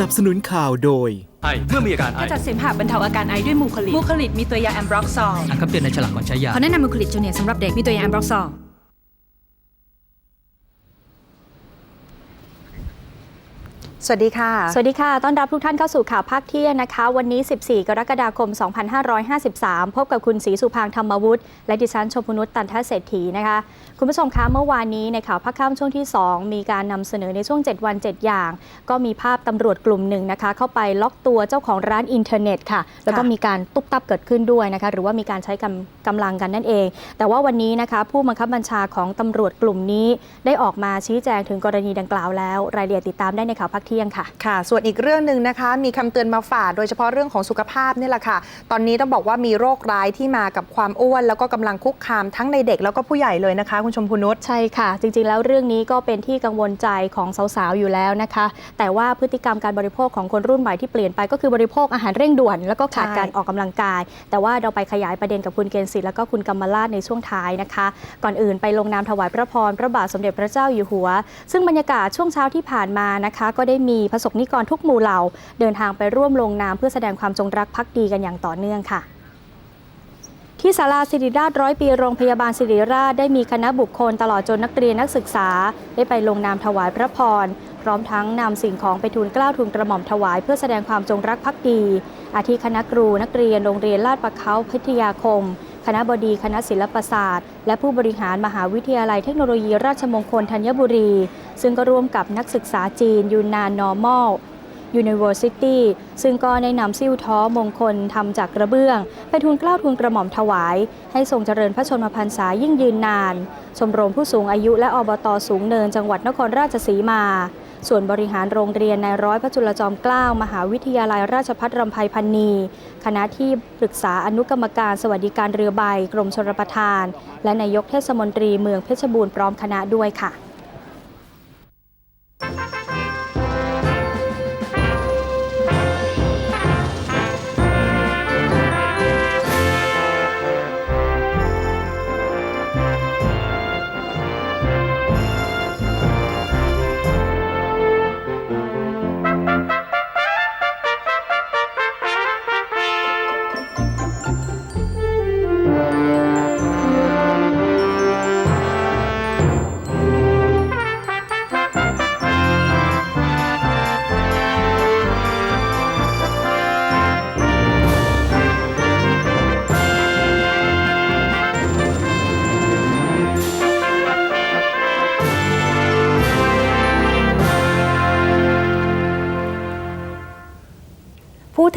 นับสนุนข่าวโดย ไอเมื่อมีอาการไอขจัดเสมหะบรรเทาอาการไอด้วยมูคลิดมูคลิดมีตัวยาแอมบร็อกซอลอ่านคำเตือนในฉลากก่อนใช้ยา ขอแนะนำมูคลิดจูเนียร์สำหรับเด็กมีตัวยาแอมบร็อกซอล สวัสดีค่ะ สวัสดีค่ะ ต้อนรับทุกท่านเข้าสู่ข่าวภาคเที่ยงนะคะ วันนี้ 14 กรกฎาคม 2553 พบกับคุณศรีสุพางค์ธรรมวุฒิ และดิฉันชมพนุษตันทเศรษฐีนะคะ คุณผู้ชมคะ เมื่อวานนี้ในข่าวภาคค่ำช่วงที่ 2 มีการนำเสนอในช่วง 7 วัน 7 อย่าง ก็มีภาพตำรวจกลุ่มหนึ่งนะคะ เข้าไปล็อกตัวเจ้าของร้านอินเทอร์เน็ตค่ะ แล้วก็มีการตุ๊บตับเกิดขึ้นด้วยนะคะ หรือว่ามีการใช้กำกำลังกันนั่นเอง แต่ว่าวันนี้นะคะผู้บังคับบัญชาของตำรวจกลุ่มนี้ ได้ออกมาชี้แจงถึงกรณีดังกล่าวแล้ว รายละเอียดติดตามได้ในข่าวภาคเที่ยงค่ะ ค่ะ ส่วนอีกเรื่องหนึ่งนะคะ มีคำเตือนมาฝากโดยเฉพาะเรื่องของสุขภาพนี่แหละค่ะ ตอนนี้ต้องบอกว่ามีโรคร้ายที่มากับความอ้วน แล้วก็กำลังคุกคามทั้งในเด็กแล้วก็ผู้ใหญ่เลยนะคะ คุณชมพูนุชใช่ค่ะ จริงๆ แล้วเรื่องนี้ก็เป็นที่กังวลใจของสาวๆอยู่แล้วนะคะ แต่ว่าพฤติกรรมการบริโภคของคนรุ่นใหม่ที่เปลี่ยนไปก็คือบริโภคอาหารเร่งด่วน แล้วก็ขาดใช่การออกกำลังกาย แต่ว่าเราไปขยายประเด็นกับคุณเกณฑ์ศิษย์แล้วก็คุณกำมลาดในช่วงท้ายนะคะ ก่อนอื่นไปลงนามถวายพระพรพระบาทสมเด็จพระเจ้าอยู่หัว ซึ่งบรรยากาศช่วงเช้าที่ผ่านมานะคะ ก็ได้มีพระสงฆ์นิกรทุกหมู่เหล่า เดินทางไปร่วมลงนามเพื่อแสดงความจงรักภักดีกันอย่างต่อเนื่องค่ะที่ศาลาสิริราชร้อยปีโรงพยาบาลสิริราชได้มีคณะบุคคลตลอดจนนักเรียนนักศึกษา ได้ไปลงนามถวายพระพร พร้อมทั้งนำสิ่งของไปทูลเกล้าทูลกระหม่อมถวายเพื่อแสดงความจงรักภักดี อาทิคณะครูนักเรียนโรงเรียนลาดประเขาพิทยาคม คณะบดีคณะศิลปศาสตร์ และผู้บริหารมหาวิทยาลัยเทคโนโลยีราชมงคลธัญบุรี ซึ่งก็ร่วมกับนักศึกษาจีนยูนานนอร์มอล University ซึ่งก็ได้นำซิ่วท้อมงคลทำจากกระเบื้อง ไปทูลเกล้าทูลกระหม่อมถวาย ให้ทรงเจริญพระชนมพรรษายิ่งยืนนาน ชมรมผู้สูงอายุและอบตสูงเนินจังหวัดนครราชสีมา ส่วนบริหารโรงเรียนในร้อยพระจุลจอมเกล้า มหาวิทยาลัยราชพัฒรำไพพันนี คณะที่ปรึกษาอนุกรรมการสวัสดิการเรือใบกรมชลประทาน และนายกเทศมนตรีเมืองเพชรบูรณ์พร้อมคณะด้วยค่ะ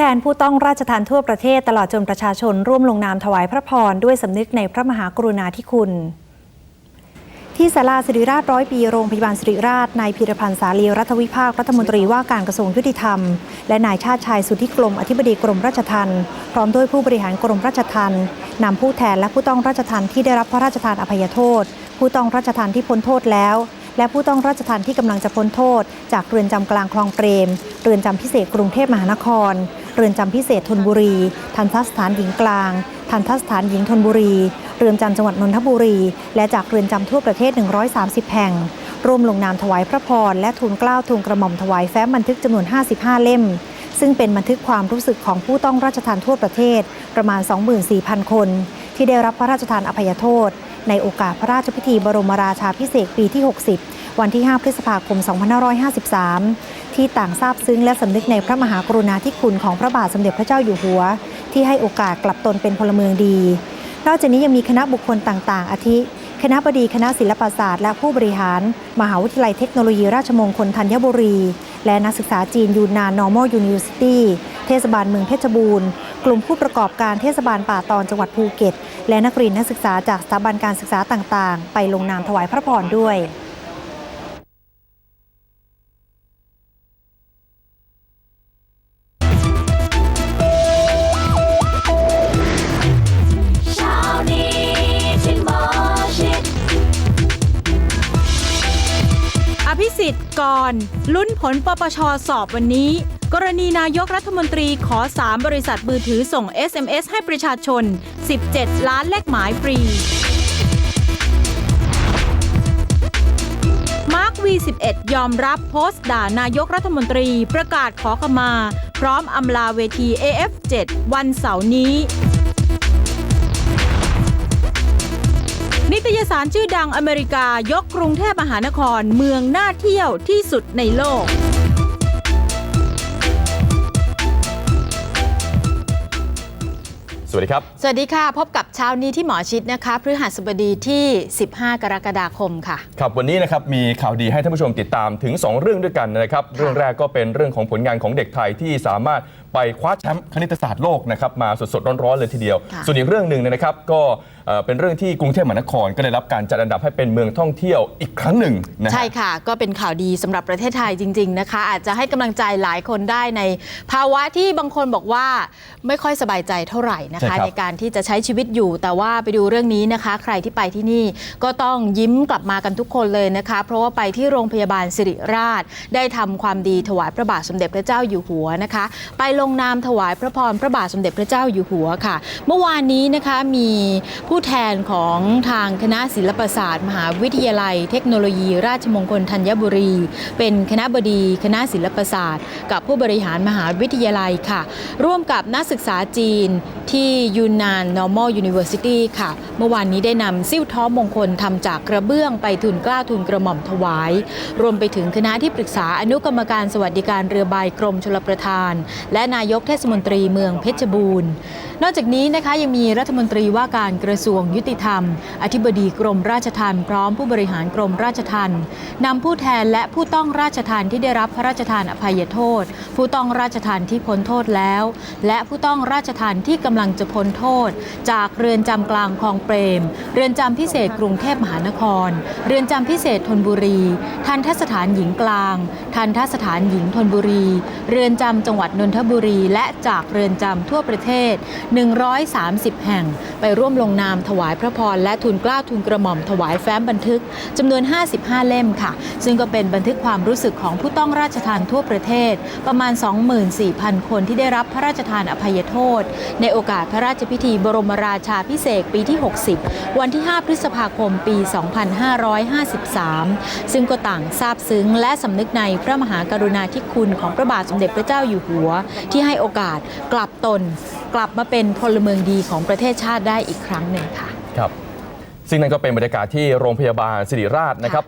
แทนผู้ต้องราชทานทั่วประเทศตลอดจนประชาชนร่วมลงนามถวายพระพรด้วยสำนึกในพระมหากรุณาธิคุณที่ศาลาสิริราชร้อยปีโรงพยาบาลสิริราชนายพีรพันธ์สาลีรัฐวิภาครัฐมนตรีว่าการกระทรวงยุติธรรม และนายชาติชายสุทธิกรมอธิบดีกรมราชทัณฑ์พร้อมด้วยผู้บริหารกรมราชทัณฑ์นำผู้แทนและผู้ต้องราชทัณฑ์ที่ได้รับพระราชทานอภัยโทษ ผู้ต้องราชทัณฑ์ที่พ้นโทษแล้ว และผู้ต้องราชทัณฑ์ที่กำลังจะพ้นโทษ จากเรือนจำกลางคลองเปรม เรือนจำพิเศษกรุงเทพมหานคร เรือนจำพิเศษธนบุรี ทันทสถานหญิงกลาง ทันทสถานหญิงธนบุรี เรือนจำจังหวัดนนทบุรี และจากเรือนจำทั่วประเทศ 130 แห่ง ร่วมลงนามถวายพระพร และทูลเกล้าทูลกระหม่อมถวายแฟ้มบันทึกจำนวน 55 เล่ม ซึ่งเป็นบันทึกความรู้สึกของผู้ต้องราชทานทั่วประเทศ ประมาณ 24,000 คน ที่ได้รับพระราชทานอภัยโทษ ในโอกาสพระราชพิธีบรมราชาพิเศษปีที่ 60 วันที่ 5 พฤษภาคม 2553 ที่ต่างทราบซึ้งและสำนึกในพระมหากรุณาธิคุณของพระบาทสมเด็จพระเจ้าอยู่หัว ที่ให้โอกาสกลับตนเป็นพลเมืองดี นอกจากนี้ยังมีคณะบุคคลต่าง ๆ อาทิ คณะบดีคณะศิลปศาสตร์ และผู้บริหาร มหาวิทยาลัยเทคโนโลยีราชมงคลธัญบุรี และนักศึกษาจีนยูนาน Normal University เทศบาลเมืองเพชรบูรณ์ กลุ่มผู้ประกอบการเทศบาลป่าตอนจังหวัดภูเก็ต และนักเรียนนักศึกษาจากสถาบันการศึกษาต่าง ๆ ไปลงนามถวายพระพรด้วย อภิสิทธิ์ก่อน ลุ้นผลปปชสอบวันนี้ กรณีนายกรัฐมนตรีขอ 3 บริษัทมือถือส่ง SMS ให้ประชาชน 17 ล้านเลขหมายฟรี มาร์ค V11 ยอมรับโพสต์ด่านายกรัฐมนตรีประกาศขอขมา พร้อมอำลาเวที AF7 วันเสาร์นี้ นิตยสารชื่อดังอเมริกายกกรุงเทพมหานครเมืองน่าเที่ยวที่สุดในโลก สวัสดีครับ สวัสดีค่ะ พบกับเช้านี้ที่หมอชิดนะคะพฤหัสบดีที่ 15 กรกฎาคมค่ะ ครับวันนี้นะครับมีข่าวดีให้ท่านผู้ชมติดตามถึง 2 เรื่องด้วยกันนะครับ เรื่องแรกก็เป็นเรื่องของผลงานของเด็กไทยที่สามารถไปคว้าแชมป์คณิตศาสตร์โลกนะครับมาสดๆร้อนๆเลยทีเดียวค่ะส่วนอีกเรื่องหนึ่งเนยนะครับก็เอ่อเป็นเรื่องที่กรุงเทพมหานครก็ได้รับการจัดอันดับให้เป็นเมืองท่องเที่ยวอีกครั้งหนึ่งนะฮะใช่ค่ะ ก็เป็นข่าวดีสำหรับประเทศไทยจริง ๆนะคะ อาจจะให้กำลังใจหลายคนได้ในภาวะที่บางคนบอกว่าไม่ค่อยสบายใจเท่าไหร่นะใช่คะครับในการที่จะใช้ชีวิตอยู่ แต่ว่าไปดูเรื่องนี้นะคะ ใครที่ไปที่นี่ก็ต้องยิ้มกลับมากันทุกคนเลยนะคะ เพราะว่าไปที่โรงพยาบาลสิริราช ได้ทำความดีถวายพระบาทสมเด็จพระเจ้าอยู่หัวนะคะ ไปลงนามถวายพระพรพระบาทสมเด็จพระเจ้าอยู่หัวค่ะ เมื่อวานนี้นะคะมีผู้แทนของทางคณะศิลปศาสตร์ มหาวิทยาลัย เทคโนโลยี ราชมงคลธัญบุรี เป็นคณะบดีคณะศิลปศาสตร์ กับผู้บริหารมหาวิทยาลัยค่ะ ร่วมกับนักศึกษาจีนที่ยูนนาน Normal University ค่ะ เมื่อวานนี้ได้นำซิ่วท้อมงคลทำจากกระเบื้องไปทุนกล้าทุนกระหม่อมถวาย รวมไปถึงคณะที่ปรึกษาอนุกรรมการสวัสดิการเรือใบกรมชลประทาน และนายกเทศมนตรีเมืองเพชรบูรณ์ นอกจากนี้นะคะยังมีรัฐมนตรีว่าการกระทรวงยุติธรรม อธิบดีกรมราชทัณฑ์พร้อมผู้บริหารกรมราชทัณฑ์นำผู้แทนและผู้ต้องราชทัณฑ์ที่ได้รับพระราชทานอภัยโทษ ผู้ต้องราชทัณฑ์ที่พ้นโทษแล้ว และผู้ต้องราชทัณฑ์ที่กำลังจะพ้นโทษ จากเรือนจำกลางคลองเปรม เรือนจำพิเศษกรุงเทพมหานคร เรือนจำพิเศษธนบุรี ทันทสถานหญิงกลาง ทันทสถานหญิงธนบุรี เรือนจำจังหวัดนนทบุรีและจากเรือนจำทั่วประเทศ 130 แห่ง ไปร่วมลงนามถวายพระพรและทุนกล้าทุนกระหม่อมถวายแฟ้มบันทึกจำนวน 55 เล่มค่ะ ซึ่งก็เป็นบันทึกความรู้สึกของผู้ต้องราชทานทั่วประเทศ ประมาณ 24,000 คนที่ได้รับพระราชทานอภัยโทษ ในโอกาสพระราชพิธีบรมราชาพิเศษปีที่ 60 วันที่ 5 พฤษภาคมปี 2553 ซึ่งก็ต่างซาบซึ้งและสำนึกในพระมหากรุณาธิคุณของพระบาทสมเด็จพระเจ้าอยู่หัวที่ให้โอกาสกลับตน กลับมาเป็นพลเมืองดีของประเทศชาติได้อีกครั้งหนึ่งค่ะ ครับ ซึ่งนั่นก็เป็นบรรยากาศที่โรงพยาบาลสิริราชนะครับ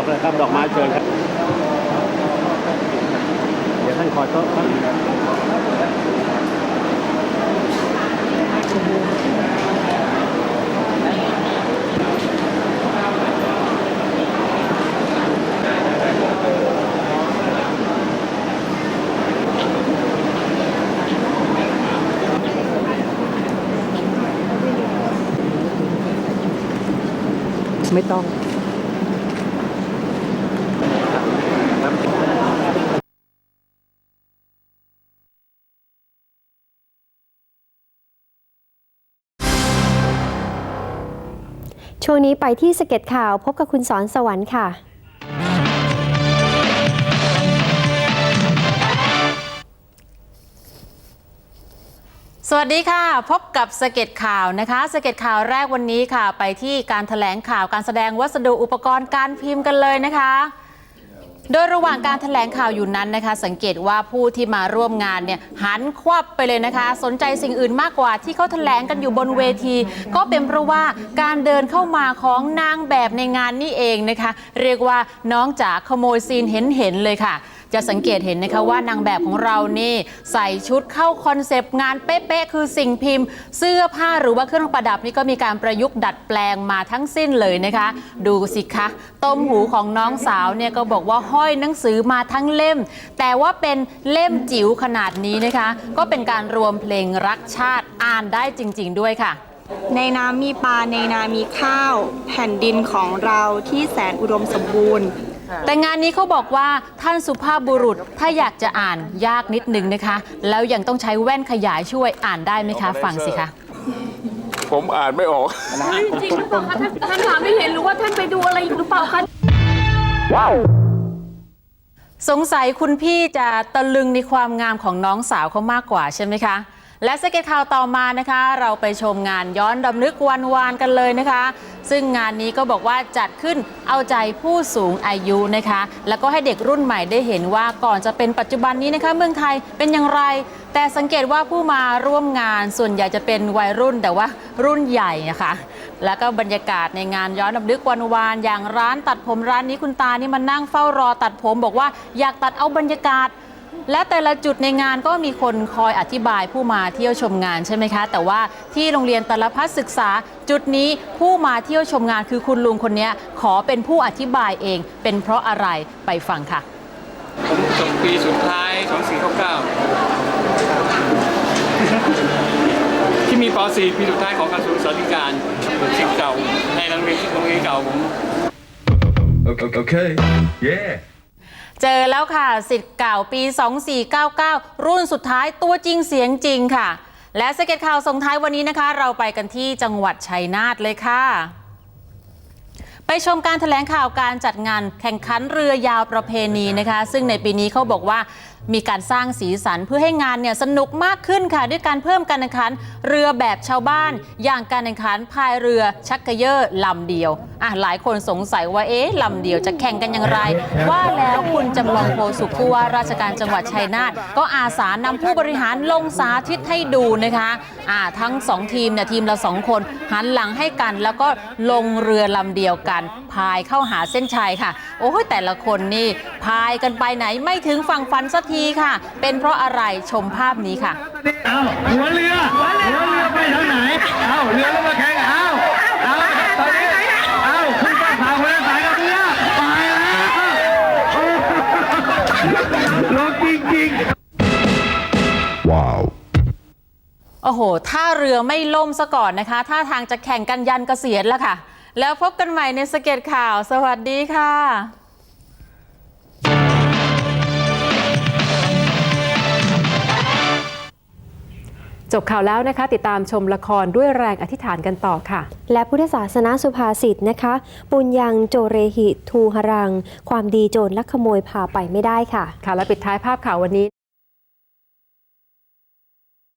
อกเลยครับดอกไม้เชิญครับ เดี๋ยวท่านขอโต๊ะครับไม่ต้อง ช่วงนี้ไปที่สเก็ตข่าว พบกับคุณสอนสวรรค์ค่ะสวัสดีค่ะ พบกับสเก็ตข่าวนะคะสเก็ตข่าวแรกวันนี้ค่ะ ไปที่การถแถลงข่าวการแสดงวัสดุอุปกรณ์การพิมพ์กันเลยนะคะ โดยระหว่างการถแถลงข่าวอยู่นั้นนะคะ สังเกตว่าผู้ที่มาร่วมงานเนี่ยหันควับไปเลยนะคะ สนใจสิ่งอื่นมากกว่าที่เขาถแถลงกันอยู่บนเวที ก็เป็นเพราะว่าการเดินเข้ามาของนางแบบในงานนี่เองนะคะ เรียกว่าน้องจ๋าขโมยซีนเห็นเห็นๆเลยค่ะ จะสังเกตเห็นนะคะว่านางแบบของเรานี่ใส่ชุดเข้าคอนเซปต์งานเป๊ะๆคือสิ่งพิมพ์ เสื้อผ้าหรือว่าเครื่องประดับนี่ก็มีการประยุกต์ดัดแปลงมาทั้งสิ้นเลยนะคะ ดูสิคะต้มหูของน้องสาวเนี่ยก็บอกว่าห้อยหนังสือมาทั้งเล่ม แต่ว่าเป็นเล่มจิ๋วขนาดนี้นะคะ ก็เป็นการรวมเพลงรักชาติอ่านได้จริง ๆ ด้วยค่ะในน้ำมีปลาในนามีข้าว แผ่นดินของเราที่แสนอุดมสมบูรณ์ แต่งานนี้เขาบอกว่าท่านสุภาพบุรุษถ้าอยากจะอ่านยากนิดนึงนะคะ แล้วยังต้องใช้แว่นขยายช่วยอ่านได้ไหมคะ ฟังสิคะ ผมอ่านไม่ออก จริงหรือเปล่าคะท่านท่านหาไม่เห็นหรือว่าท่านไปดูอะไรอยู่หรือเปล่าคะ สงสัยคุณพี่จะตะลึงในความงามของน้องสาวเขามากกว่าใช่ไหมคะ และสเก็ตข่าวต่อมานะคะ เราไปชมงานย้อนรำลึกวันวานกันเลยนะคะ ซึ่งงานนี้ก็บอกว่าจัดขึ้นเอาใจผู้สูงอายุนะคะ แล้วก็ให้เด็กรุ่นใหม่ได้เห็นว่าก่อนจะเป็นปัจจุบันนี้นะคะ เมืองไทยเป็นอย่างไร แต่สังเกตว่าผู้มาร่วมงานส่วนใหญ่จะเป็นวัยรุ่นแต่ว่ารุ่นใหญ่นะคะแล้วก็บรรยากาศในงานย้อนรำลึกวันวาน อย่างร้านตัดผมร้านนี้คุณตานี่มานั่งเฝ้ารอตัดผม บอกว่าอยากตัดเอาบรรยากาศ และแต่ละจุดในงานก็มีคนคอยอธิบายผู้มาเที่ยวชมงานใช่ไหมคะ แต่ว่าที่โรงเรียนตลพัฒศึกษา จุดนี้ผู้มาเที่ยวชมงานคือคุณลุงคนนี้ขอเป็นผู้อธิบายเอง เป็นเพราะอะไรไปฟังค่ะผมจบปีสุดท้าย2499 ที่มีป .4 ปีสุดท้ายของกระทรวงศึกษาธิการสิ่งเก่าในโรงเรียนโรงเรียนเก่าผม Okay. Yeah. เจอแล้วค่ะสิทธิ์เก่าปี 2499 รุ่นสุดท้ายตัวจริงเสียงจริงค่ะ และสเก็ตข่าวส่งท้ายวันนี้นะคะ เราไปกันที่จังหวัดชัยนาทเลยค่ะ ไปชมการถแถลงข่าวการจัดงานแข่งขันเรือยาวประเพณีนะคะ ซึ่งในปีนี้เขาบอกว่ามีการสร้างสีสันเพื่อให้งานเนี่ยสนุกมากขึ้นค่ะ ด้วยการเพิ่มการแข่งขันเรือแบบชาวบ้าน อย่างการแข่งขันพายเรือชักเกยอร์ลำเดียวอะหลายคนสงสัยว่าเอ๊ะลำเดียวจะแข่งกันอย่างไร ว่าแล้วคุณจำลองโพสุขผู้ว่าราชการจังหวัดชัยนาทก็อาสานำผู้บริหารลงสาธิตให้ดูนะคะอ่าทั้งสองทีมเนี่ยทีมละสองคนหันหลังให้กันแล้วก็ลงเรือลำเดียวกันพายเข้าหาเส้นชัยค่ะ โอ้ยแต่ละคนนี่พายกันไปไหนไม่ถึงฝั่งฝันสักทีค่ะ เป็นเพราะอะไรชมภาพนี้ค่ะ เอาหัวเรือหัวเรือไปทางไหน เอาเรือลงมาแข่งเอาเอาตอนนี้เอาคุณป้าพาคนละสายกับเรือไปแล้วลงจริงๆ Wow. โอ้โห ถ้าเรือไม่ล่มซะก่อนนะคะถ้าทางจะแข่งกันยันเกษียณแล้วค่ะ แล้วพบกันใหม่ในสเก็ตข่าว สวัสดีค่ะ จบข่าวแล้วนะคะ ติดตามชมละครด้วยแรงอธิษฐานกันต่อค่ะ และพุทธศาสนาสุภาษิตนะคะ ปุญญังโจเรหิ ทูหรัง ความดีโจรลักขโมยพาไปไม่ได้ค่ะ ค่ะและปิดท้ายภาพข่าววันนี้